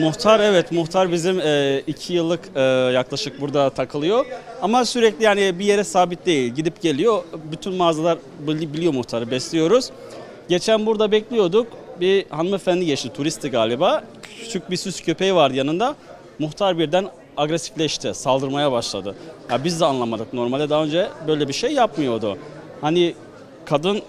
Muhtar evet muhtar bizim e, iki yıllık e, yaklaşık burada takılıyor. Ama sürekli yani bir yere sabit değil. Gidip geliyor. Bütün mağazalar bili- biliyor muhtarı besliyoruz. Geçen burada bekliyorduk. Bir hanımefendi geçti turisti galiba. Küçük bir süs köpeği vardı yanında. Muhtar birden agresifleşti. Saldırmaya başladı. Ya biz de anlamadık. Normalde daha önce böyle bir şey yapmıyordu. Hani kadın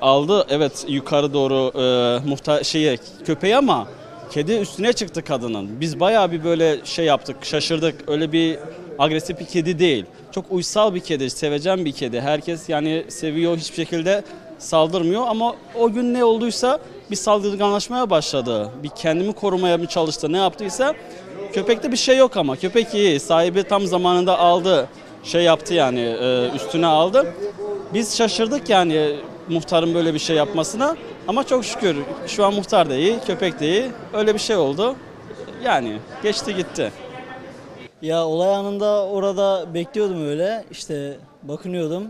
aldı evet yukarı doğru e, muhtar şeye köpeği ama kedi üstüne çıktı kadının. Biz bayağı bir böyle şey yaptık, şaşırdık. Öyle bir agresif bir kedi değil. Çok uysal bir kedi, sevecen bir kedi. Herkes yani seviyor, hiçbir şekilde saldırmıyor ama o gün ne olduysa bir saldırganlaşmaya başladı. Bir kendimi korumaya mı çalıştı, ne yaptıysa köpekte bir şey yok ama köpek iyi. Sahibi tam zamanında aldı, şey yaptı yani e, üstüne aldı. Biz şaşırdık yani muhtarın böyle bir şey yapmasına. Ama çok şükür şu an muhtar da iyi, köpek de iyi. Öyle bir şey oldu. Yani geçti gitti. Ya olay anında orada bekliyordum öyle. İşte bakınıyordum.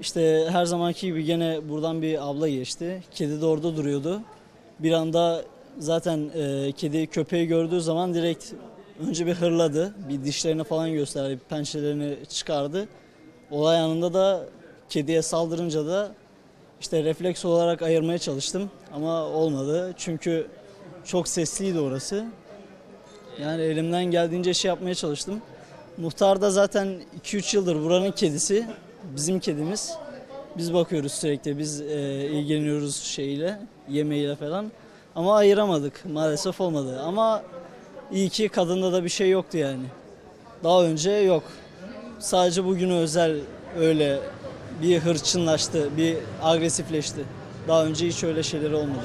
İşte her zamanki gibi gene buradan bir abla geçti. Kedi de orada duruyordu. Bir anda zaten e, kedi köpeği gördüğü zaman direkt önce bir hırladı. Bir dişlerini falan gösterdi, pençelerini çıkardı. Olay anında da kediye saldırınca da işte refleks olarak ayırmaya çalıştım ama olmadı. Çünkü çok sesliydi orası. Yani elimden geldiğince şey yapmaya çalıştım. Muhtar da zaten 2-3 yıldır buranın kedisi. Bizim kedimiz. Biz bakıyoruz sürekli. Biz e, ilgileniyoruz şeyle, yemeğiyle falan. Ama ayıramadık. Maalesef olmadı. Ama iyi ki kadında da bir şey yoktu yani. Daha önce yok. Sadece bugüne özel öyle bir hırçınlaştı, bir agresifleşti. Daha önce hiç öyle şeyleri olmadı.